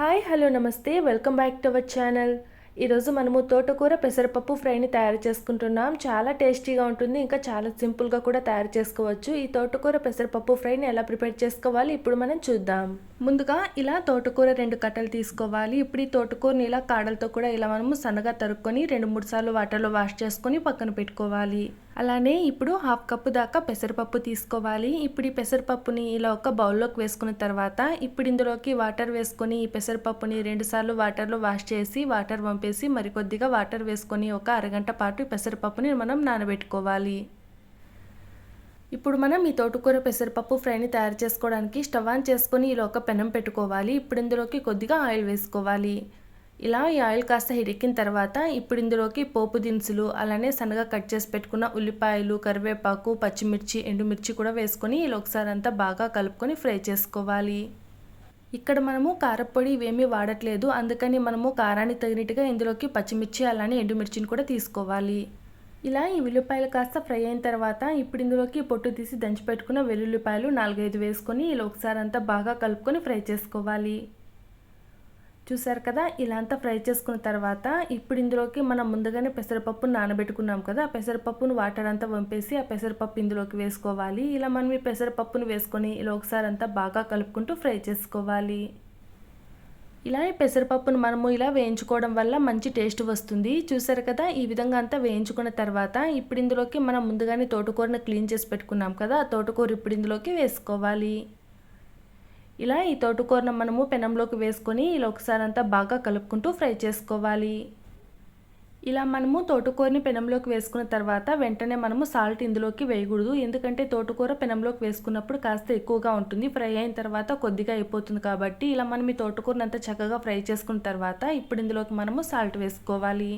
Hi hello నమస్తే. Welcome back to our channel. ఈరోజు మనము తోటకూర పెసరపప్పు ఫ్రైని తయారు చేసుకుంటున్నాం. చాలా టేస్టీగా ఉంటుంది. ఇంకా చాలా సింపుల్గా కూడా తయారు చేసుకోవచ్చు. ఈ తోటకూర పెసరపప్పు ఫ్రైని ఎలా ప్రిపేర్ చేసుకోవాలి ఇప్పుడు మనం చూద్దాం. ముందుగా ఇలా తోటకూర రెండు కట్టలు తీసుకోవాలి. ఇప్పుడు ఈ తోటకూరని ఇలా కాడలతో కూడా ఇలా మనము సన్నగా తరుక్కొని రెండు మూడు సార్లు వాటర్లో వాష్ చేసుకొని పక్కన పెట్టుకోవాలి. అలానే ఇప్పుడు హాఫ్ కప్పు దాకా పెసరపప్పు తీసుకోవాలి. ఇప్పుడు ఈ పెసరపప్పుని ఇలా ఒక బౌల్లోకి వేసుకున్న తర్వాత ఇప్పుడు ఇందులోకి వాటర్ వేసుకొని ఈ పెసరపప్పుని రెండుసార్లు వాటర్లో వాష్ చేసి వాటర్ పంపేసి మరికొద్దిగా వాటర్ వేసుకొని ఒక అరగంట పాటు పెసరపప్పుని మనం నానబెట్టుకోవాలి. ఇప్పుడు మనం ఈ తోటకూర పెసరపప్పు ఫ్రైని తయారు చేసుకోవడానికి స్టవ్ ఆన్ చేసుకొని ఇలా ఒక పెనం పెట్టుకోవాలి. ఇప్పుడు ఇందులోకి కొద్దిగా ఆయిల్ వేసుకోవాలి. ఇలా ఈ ఆయిల్ కాస్త హిడికిన తర్వాత ఇప్పుడు ఇందులోకి పోపు దినుసులు అలానే సన్నగా కట్ చేసి పెట్టుకున్న ఉల్లిపాయలు కరివేపాకు పచ్చిమిర్చి ఎండుమిర్చి కూడా వేసుకొని ఇలా ఒకసారి అంతా బాగా కలుపుకొని ఫ్రై చేసుకోవాలి. ఇక్కడ మనము కారపొడి ఇవేమీ వాడట్లేదు. అందుకని మనము కారాన్ని తగినట్టుగా ఇందులోకి పచ్చిమిర్చి అలానే ఎండుమిర్చిని కూడా తీసుకోవాలి. ఇలా ఈ ఉల్లిపాయలు కాస్త ఫ్రై అయిన తర్వాత ఇప్పుడు ఇందులోకి పొట్టు తీసి దంచి పెట్టుకున్న వెల్లుల్లిపాయలు నాలుగైదు వేసుకొని ఇలా ఒకసారి అంతా బాగా కలుపుకొని ఫ్రై చేసుకోవాలి. చూసారు కదా? ఇలా అంతా ఫ్రై చేసుకున్న తర్వాత ఇప్పుడు ఇందులోకి మనం ముందుగానే పెసరపప్పును నానబెట్టుకున్నాం కదా? ఆ పెసరపప్పును వాటర్ అంతా వంపేసి ఆ పెసరపప్పు ఇందులోకి వేసుకోవాలి. ఇలా మనం ఈ పెసరపప్పును వేసుకొని ఇలా ఒకసారి అంతా బాగా కలుపుకుంటూ ఫ్రై చేసుకోవాలి. ఇలా ఈ పెసరపప్పును మనము ఇలా వేయించుకోవడం వల్ల మంచి టేస్ట్ వస్తుంది. చూసారు కదా? ఈ విధంగా అంతా వేయించుకున్న తర్వాత ఇప్పుడు ఇందులోకి మనం ముందుగానే తోటకూరను క్లీన్ చేసి పెట్టుకున్నాం కదా? ఆ తోటకూర ఇప్పుడు ఇందులోకి వేసుకోవాలి. ఇలా ఈ తోటకూరను మనము పెనంలోకి వేసుకొని ఇలా ఒకసారి అంతా బాగా కలుపుకుంటూ ఫ్రై చేసుకోవాలి. ఇలా మనము తోటకూరని పెనంలోకి వేసుకున్న తర్వాత వెంటనే మనము సాల్ట్ ఇందులోకి వేయకూడదు. ఎందుకంటే తోటకూర పెనంలోకి వేసుకున్నప్పుడు కాస్త ఎక్కువగా ఉంటుంది. ఫ్రై అయిన తర్వాత కొద్దిగా అయిపోతుంది కాబట్టి ఇలా మనం ఈ తోటకూరని అంతా చక్కగా ఫ్రై చేసుకున్న తర్వాత ఇప్పుడు ఇందులోకి మనము సాల్ట్ వేసుకోవాలి.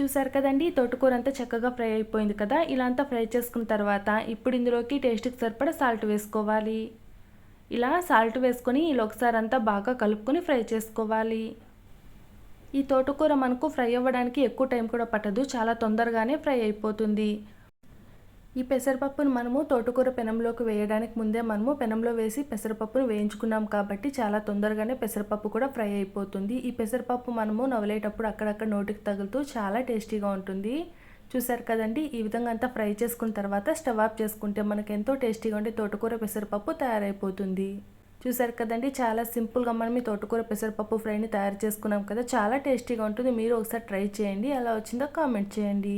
చూసారు కదండి? తోటకూర అంతా చక్కగా ఫ్రై అయిపోయింది కదా? ఇలా అంతా ఫ్రై చేసుకున్న తర్వాత ఇప్పుడు ఇందులోకి టేస్ట్కి సరిపడా సాల్ట్ వేసుకోవాలి. ఇలా సాల్ట్ వేసుకొని ఇలా ఒకసారి అంతా బాగా కలుపుకొని ఫ్రై చేసుకోవాలి. ఈ తోటకూర మనకు ఫ్రై అవ్వడానికి ఎక్కువ టైం కూడా పట్టదు. చాలా తొందరగానే ఫ్రై అయిపోతుంది. ఈ పెసరపప్పును మనము తోటకూర పెనంలోకి వేయడానికి ముందే మనము పెనంలో వేసి పెసరపప్పును వేయించుకున్నాం కాబట్టి చాలా తొందరగానే పెసరపప్పు కూడా ఫ్రై అయిపోతుంది. ఈ పెసరపప్పు మనము నవలేటప్పుడు అక్కడక్కడ నోటికి తగులుతూ చాలా టేస్టీగా ఉంటుంది. చూసారు కదండి? ఈ విధంగా అంతా ఫ్రై చేసుకున్న తర్వాత స్టవ్ ఆఫ్ చేసుకుంటే మనకు ఎంతో టేస్టీగా ఉండే తోటకూర పెసరపప్పు తయారైపోతుంది. చూసారు కదండి? చాలా సింపుల్గా మనం ఈ తోటకూర పెసరపప్పు ఫ్రైని తయారు చేసుకున్నాం కదా చాలా టేస్టీగా ఉంటుంది. మీరు ఒకసారి ట్రై చేయండి. ఎలా వచ్చిందో కామెంట్ చేయండి.